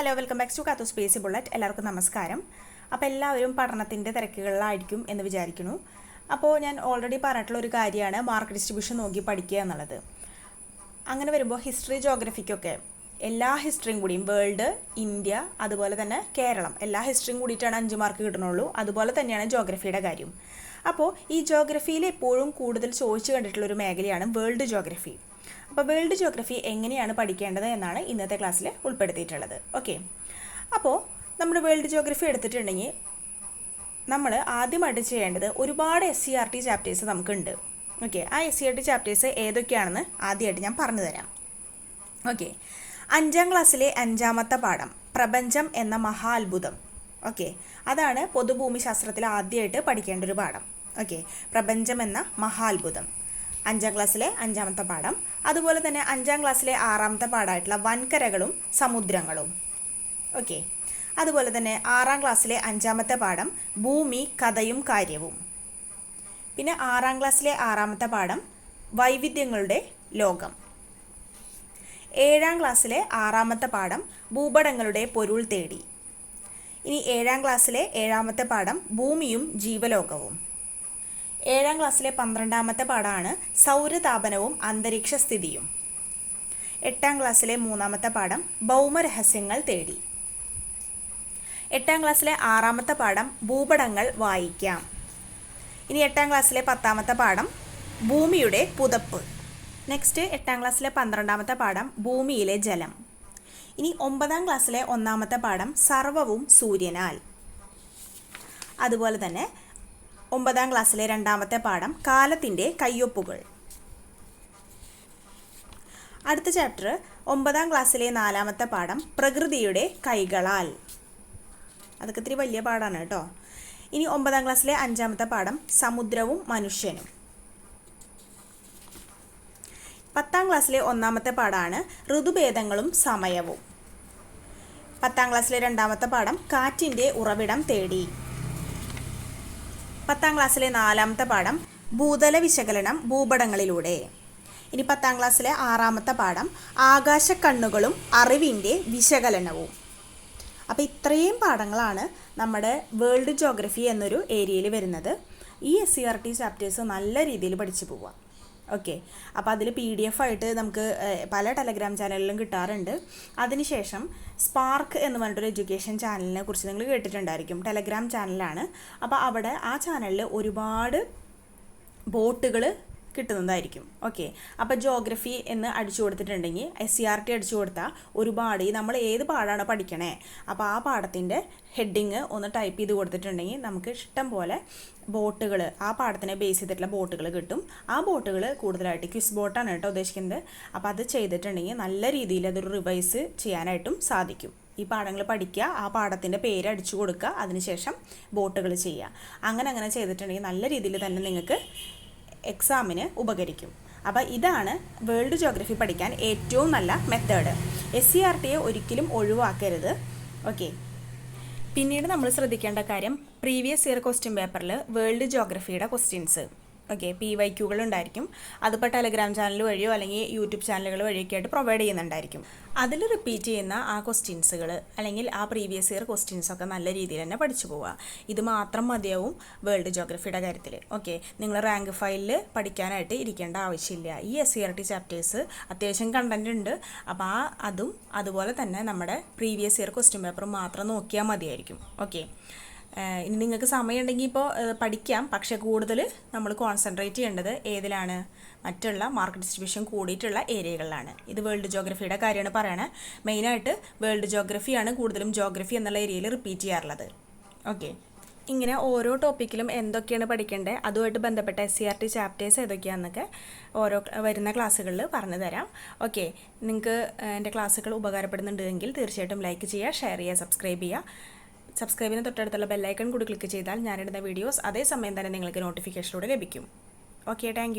Hello welcome back to Kathu space bullet എല്ലാവർക്കും നമസ്കാരം. അപ്പോൾ എല്ലാവരും പഠനത്തിന്റെ തിരക്കുകളിലായിരിക്കും എന്ന് വിചാരിക്കുന്നു. അപ്പോൾ ഞാൻ ഓൾറെഡി പറഞ്ഞിട്ടുള്ള ഒരു കാര്യമാണ് മാർക്ക് ഡിസ്ട്രിബ്യൂഷൻ നോക്കി പഠിക്കുക എന്നുള്ളത്. അങ്ങനെ വരുമ്പോൾ ഹിസ്റ്ററി ജോഗ്രഫിക്കൊക്കെ എല്ലാ ഹിസ്റ്ററിയും കൂടിയും വേൾഡ് ഇന്ത്യ അതുപോലെ തന്നെ കേരളം എല്ലാ ഹിസ്റ്ററിയും കൂടിയിട്ടാണ് അഞ്ച് മാർക്ക് കിട്ടണുള്ളൂ. അതുപോലെ തന്നെയാണ് ജോഗ്രഫിയുടെ കാര്യം. അപ്പോൾ ഈ ജോഗ്രഫിയിൽ എപ്പോഴും കൂടുതൽ ചോദിച്ചു കണ്ടിട്ടുള്ള ഒരു മേഖലയാണ് വേൾഡ് ജോഗ്രഫി അപ്പോൾ വേൾഡ് ജോഗ്രഫി എങ്ങനെയാണ് പഠിക്കേണ്ടത് എന്നാണ് ഇന്നത്തെ ക്ലാസ്സിൽ ഉൾപ്പെടുത്തിയിട്ടുള്ളത്. ഓക്കെ. അപ്പോൾ നമ്മൾ വേൾഡ് ജോഗ്രഫി എടുത്തിട്ടുണ്ടെങ്കിൽ നമ്മൾ ആദ്യമായിട്ട് ചെയ്യേണ്ടത് ഒരുപാട് S C R T chapters നമുക്കുണ്ട്. ഓക്കെ. ആ S C R T chapters ഏതൊക്കെയാണെന്ന് ആദ്യമായിട്ട് ഞാൻ പറഞ്ഞു തരാം. ഓക്കെ. അഞ്ചാം ക്ലാസ്സിലെ അഞ്ചാമത്തെ പാഠം പ്രപഞ്ചം എന്ന മഹാ അത്ഭുതം ഓക്കെ. അതാണ് പൊതുഭൂമിശാസ്ത്രത്തിൽ ആദ്യമായിട്ട് പഠിക്കേണ്ട ഒരു പാഠം. ഓക്കെ. പ്രപഞ്ചം എന്ന മഹാ അത്ഭുതം അഞ്ചാം ക്ലാസ്സിലെ അഞ്ചാമത്തെ പാഠം. അതുപോലെ തന്നെ അഞ്ചാം ക്ലാസ്സിലെ ആറാമത്തെ പാഠമായിട്ടുള്ള വൻകരകളും സമുദ്രങ്ങളും. ഓക്കെ. അതുപോലെ തന്നെ ആറാം ക്ലാസ്സിലെ അഞ്ചാമത്തെ പാഠം ഭൂമി കഥയും കാര്യവും. പിന്നെ ആറാം ക്ലാസ്സിലെ ആറാമത്തെ പാഠം വൈവിധ്യങ്ങളുടെ ലോകം. ഏഴാം ക്ലാസ്സിലെ ആറാമത്തെ പാഠം ഭൂപടങ്ങളുടെ പൊരുൾ തേടി. ഇനി ഏഴാം ക്ലാസ്സിലെ ഏഴാമത്തെ പാഠം ഭൂമിയും ജീവലോകവും. ഏഴാം ക്ലാസ്സിലെ പന്ത്രണ്ടാമത്തെ പാഠമാണ് സൗരതാപനവും അന്തരീക്ഷ സ്ഥിതിയും. എട്ടാം ക്ലാസ്സിലെ മൂന്നാമത്തെ പാഠം ഭൗമരഹസ്യങ്ങൾ തേടി. എട്ടാം ക്ലാസ്സിലെ ആറാമത്തെ പാഠം ഭൂപടങ്ങൾ വായിക്കാം. ഇനി എട്ടാം ക്ലാസ്സിലെ പത്താമത്തെ പാഠം ഭൂമിയുടെ പുതപ്പ്. നെക്സ്റ്റ് എട്ടാം ക്ലാസ്സിലെ പന്ത്രണ്ടാമത്തെ പാഠം ഭൂമിയിലെ ജലം. ഇനി ഒമ്പതാം ക്ലാസ്സിലെ ഒന്നാമത്തെ പാഠം സർവവും സൂര്യനാൽ. അതുപോലെ തന്നെ ഒമ്പതാം ക്ലാസ്സിലെ രണ്ടാമത്തെ പാഠം കാലത്തിന്റെ കയ്യൊപ്പുകൾ. അടുത്ത ചാപ്റ്റർ ഒമ്പതാം ക്ലാസ്സിലെ നാലാമത്തെ പാഠം പ്രകൃതിയുടെ കൈകളാൽ. അതൊക്കെ ഇത്തിരി വലിയ പാഠമാണ് കേട്ടോ. ഇനി ഒമ്പതാം ക്ലാസ്സിലെ അഞ്ചാമത്തെ പാഠം സമുദ്രവും മനുഷ്യനും. പത്താം ക്ലാസ്സിലെ ഒന്നാമത്തെ പാഠമാണ് ഋതുഭേദങ്ങളും സമയവും. പത്താം ക്ലാസ്സിലെ രണ്ടാമത്തെ പാഠം കാറ്റിന്റെ ഉറവിടം തേടി. പത്താം ക്ലാസ്സിലെ നാലാമത്തെ പാഠം ഭൂതല വിശകലനം ഭൂപടങ്ങളിലൂടെ. ഇനി പത്താം ക്ലാസ്സിലെ ആറാമത്തെ പാഠം ആകാശക്കണ്ണുകളും അറിവിന്റെ വിശകലനവും. അപ്പോൾ ഇത്രയും പാഠങ്ങളാണ് നമ്മുടെ വേൾഡ് ജോഗ്രഫി എന്നൊരു ഏരിയയിൽ വരുന്നത്. ഈ S C R T chapters നല്ല രീതിയിൽ പഠിച്ചു പോവാം ഓക്കെ അപ്പോൾ അതിൽ പി ഡി എഫ് ആയിട്ട് നമുക്ക് പല ടെലഗ്രാം ചാനലിലും കിട്ടാറുണ്ട്. അതിനുശേഷം സ്പാർക്ക് എന്ന് പറഞ്ഞിട്ടൊരു എഡ്യൂക്കേഷൻ ചാനലിനെ കുറിച്ച് നിങ്ങൾ കേട്ടിട്ടുണ്ടായിരിക്കും. ടെലഗ്രാം ചാനലാണ് അപ്പോൾ അവിടെ ആ ചാനലിൽ ഒരുപാട് ബോട്ടുകൾ കിട്ടുന്നതായിരിക്കും. ഓക്കെ അപ്പോൾ ജോഗ്രഫി എന്ന് അടിച്ചു കൊടുത്തിട്ടുണ്ടെങ്കിൽ എസ് സി ആർ ടി അടിച്ചു കൊടുത്താൽ ഒരുപാട് നമ്മൾ ഏത് പാടാണ് പഠിക്കണേ? അപ്പോൾ ആ പാഠത്തിന്റെ ഹെഡിങ് ഒന്ന് ടൈപ്പ് ചെയ്ത് കൊടുത്തിട്ടുണ്ടെങ്കിൽ നമുക്ക് ഇഷ്ടം പോലെ ബോട്ടുകൾ ആ പാഠത്തിനെ ബേസ് ചെയ്തിട്ടുള്ള ബോട്ടുകൾ കിട്ടും. ആ ബോട്ടുകൾ കൂടുതലായിട്ട് ക്വിസ് ബോട്ടാണ് കേട്ടോ ഉദ്ദേശിക്കുന്നത്. അപ്പോൾ അത് ചെയ്തിട്ടുണ്ടെങ്കിൽ നല്ല രീതിയിൽ അതൊരു റിവൈസ് ചെയ്യാനായിട്ടും സാധിക്കും. ഈ പാഠങ്ങൾ പഠിക്കുക ആ പാഠത്തിന്റെ പേര് അടിച്ചു കൊടുക്കുക അതിനുശേഷം ബോട്ടുകൾ ചെയ്യുക. അങ്ങനെ അങ്ങനെ ചെയ്തിട്ടുണ്ടെങ്കിൽ നല്ല രീതിയിൽ തന്നെ നിങ്ങൾക്ക് എക്സാമിന് ഉപകരിക്കും. അപ്പോൾ ഇതാണ് വേൾഡ് ജോഗ്രഫി പഠിക്കാൻ ഏറ്റവും നല്ല മെത്തേഡ് എസ് സി ആർ ടിയെ ഒരിക്കലും ഒഴിവാക്കരുത്. ഓക്കെ പിന്നീട് നമ്മൾ ശ്രദ്ധിക്കേണ്ട കാര്യം പ്രീവിയസ് ഇയർ ക്വസ്റ്റ്യൻ പേപ്പറിൽ വേൾഡ് ജോഗ്രഫിയുടെ ക്വസ്റ്റ്യൻസ് ഓക്കെ പി വൈ ക്യൂകൾ ഉണ്ടായിരിക്കും അതിപ്പോൾ ടെലഗ്രാം ചാനൽ വഴിയോ അല്ലെങ്കിൽ യൂട്യൂബ് ചാനലുകൾ വഴിയൊക്കെ ആയിട്ട് പ്രൊവൈഡ് ചെയ്യുന്നുണ്ടായിരിക്കും. അതിൽ റിപ്പീറ്റ് ചെയ്യുന്ന ആ ക്വസ്റ്റ്യൻസുകൾ അല്ലെങ്കിൽ ആ പ്രീവിയസ് ഇയർ ക്വസ്റ്റ്യൻസ് ഒക്കെ നല്ല രീതിയിൽ തന്നെ പഠിച്ചു പോവുക. ഇത് മാത്രം മതിയാവും വേൾഡ് ജോഗ്രഫിയുടെ കാര്യത്തിൽ ഓക്കെ നിങ്ങൾ റാങ്ക് ഫയലിൽ പഠിക്കാനായിട്ട് ഇരിക്കേണ്ട ആവശ്യമില്ല. ഈ S C R T chapters അത്യാവശ്യം കണ്ടന്റ് ഉണ്ട്. അപ്പോൾ ആ അതും അതുപോലെ തന്നെ നമ്മുടെ പ്രീവിയസ് ഇയർ ക്വസ്റ്റ്യൻ പേപ്പർ മാത്രം നോക്കിയാൽ മതിയായിരിക്കും. ഓക്കെ ഇനി നിങ്ങൾക്ക് സമയമുണ്ടെങ്കിൽ ഇപ്പോൾ പഠിക്കാം. പക്ഷേ കൂടുതൽ നമ്മൾ കോൺസെൻട്രേറ്റ് ചെയ്യേണ്ടത് ഏതിലാണ്? മറ്റുള്ള മാർക്ക് ഡിസ്ട്രിബ്യൂഷൻ കൂടിയിട്ടുള്ള ഏരിയകളിലാണ് ഇത് വേൾഡ് ജോഗ്രഫിയുടെ കാര്യമാണ് പറയണത് മെയിനായിട്ട് വേൾഡ് ജോഗ്രഫിയാണ് കൂടുതലും ജോഗ്രഫി എന്നുള്ള ഏരിയയിൽ റിപ്പീറ്റ് ചെയ്യാറുള്ളത്. ഓക്കെ ഇങ്ങനെ ഓരോ ടോപ്പിക്കിലും എന്തൊക്കെയാണ് പഠിക്കേണ്ടത്? അതുമായിട്ട് ബന്ധപ്പെട്ട S C R T chapters ഏതൊക്കെയാണെന്നൊക്കെ ഓരോ വരുന്ന ക്ലാസ്സുകളിൽ പറഞ്ഞു തരാം. ഓക്കെ നിങ്ങൾക്ക് എന്റെ ക്ലാസ്സുകൾ ഉപകാരപ്പെടുന്നുണ്ടെങ്കിൽ തീർച്ചയായിട്ടും ലൈക്ക് ചെയ്യുക ഷെയർ ചെയ്യുക സബ്സ്ക്രൈബ് ചെയ്യുക. സബ്സ്ക്രൈബിന് തൊട്ടടുത്തുള്ള ബെല്ലൈക്കൺ കൂടി ക്ലിക്ക് ചെയ്താൽ ഞാനിടുന്ന വീഡിയോസ് അതേസമയം തന്നെ നിങ്ങൾക്ക് നോട്ടിഫിക്കേഷനിലൂടെ ലഭിക്കും. Okay thank